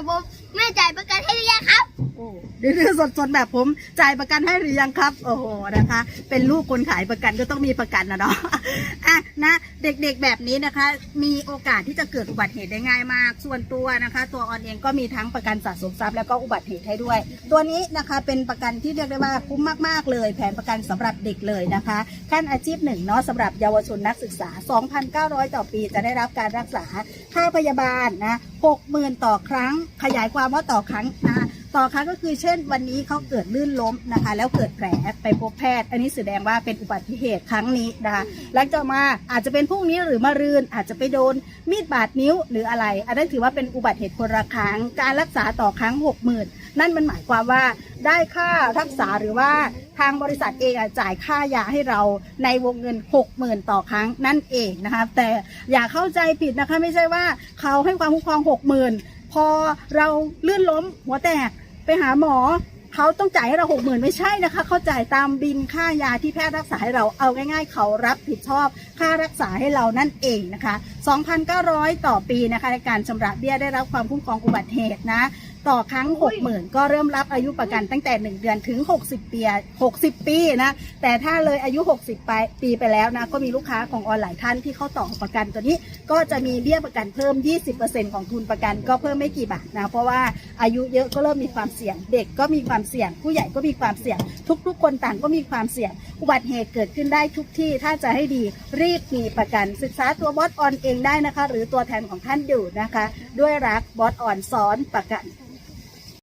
แบบผมแม่จ่ายประกันให้หรือยัง อ้ดื้อสดๆแบบผมจ่ายประกันให้หรือยังครับ โอ้โหนะคะ เป็นลูกคนขายประกันก็ต้องมีประกันนะเนาะอะนะเด็กๆแบบนี้นะคะ มีโอกาสที่จะเกิดอุบัติเหตุได้ง่ายมาก ส่วนตัวนะคะ ตัวออนเองก็มีทั้งประกันสะสมทรัพย์แล้วก็อุบัติเหตุให้ด้วย ตัวนี้นะคะเป็นประกันที่เรียกได้ว่าคุ้มมากๆเลย แผนประกันสำหรับเด็กเลยนะคะขั้นอาชีพหนึ่งเนาะสำหรับเยาวชนนักศึกษา 2,900 ต่อปีจะได้รับการรักษาค่าพยาบาลนะ60,000 ต่อครั้ง ขยายความว่าต่อครั้งนะ ต่อครั้งก็คือเช่น วันนี้เขาเกิดลื่นล้มนะคะ แล้วเกิดแผลไปพบแพทย์ อันนี้แสดงว่าเป็นอุบัติเหตุครั้งนี้นะคะหลังจากมาอาจจะเป็นพรุ่งนี้หรือมะรืนอาจจะไปโดนมีดบาดนิ้วหรืออะไร อันนั้นถือว่าเป็นอุบัติเหตุคนละครั้งการรักษาต่อครั้ง60,000นั่นมันหมายความว่าได้ค่ารักษาหรือว่าทางบริษัทเองจ่ายค่ายาให้เราในวงเงิน 60,000 ต่อครั้งนั่นเองนะคะแต่อย่าเข้าใจผิดนะคะไม่ใช่ว่าเขาให้ความคุ้มครอง 60,000 พอเราลื่นล้มหัวแตก ไปหาหมอเขาต้องจ่ายให้เราหกหมื่นไม่ใช่นะคะ เขาจ่ายตามบินค่ายาที่แพทย์รักษาให้เราเอาง่าย ๆ เขารับผิดชอบค่ารักษาให้เรานั่นเองนะคะ 2,900 ต่อปีนะคะในการชำระเบี้ยได้รับความคุ้มครองอุบัติเหตุนะ ต่อครั้ง 60,000 ก็เริ่มรับอายุประกันตั้งแต่ 1 เดือนถึง 60 ปี 60 ปีนะ แต่ถ้าเลยอายุ 60ไปปีไปแล้วนะ ก็มีลูกค้าของออนไลน์ท่านที่เข้าต่อประกันตัวนี้ ก็จะมีเบี้ยประกันเพิ่ม 20%ของทุนประกันก็เพิ่มไม่กี่บาทนะ เพราะว่าอายุเยอะก็เริ่มมีความเสี่ยง เด็กก็มีความเสี่ยง ผู้ใหญ่ก็มีความเสี่ยง ทุกๆ คนต่างก็มีความเสี่ยง อุบัติเหตุเกิดขึ้นได้ทุกที่ ถ้าจะให้ดีรีบมีประกัน ศึกษาตัวบอสออนเองได้นะคะ หรือตัวแทนของท่านอยู่นะคะ ด้วยรักบอสออนสอนประกัน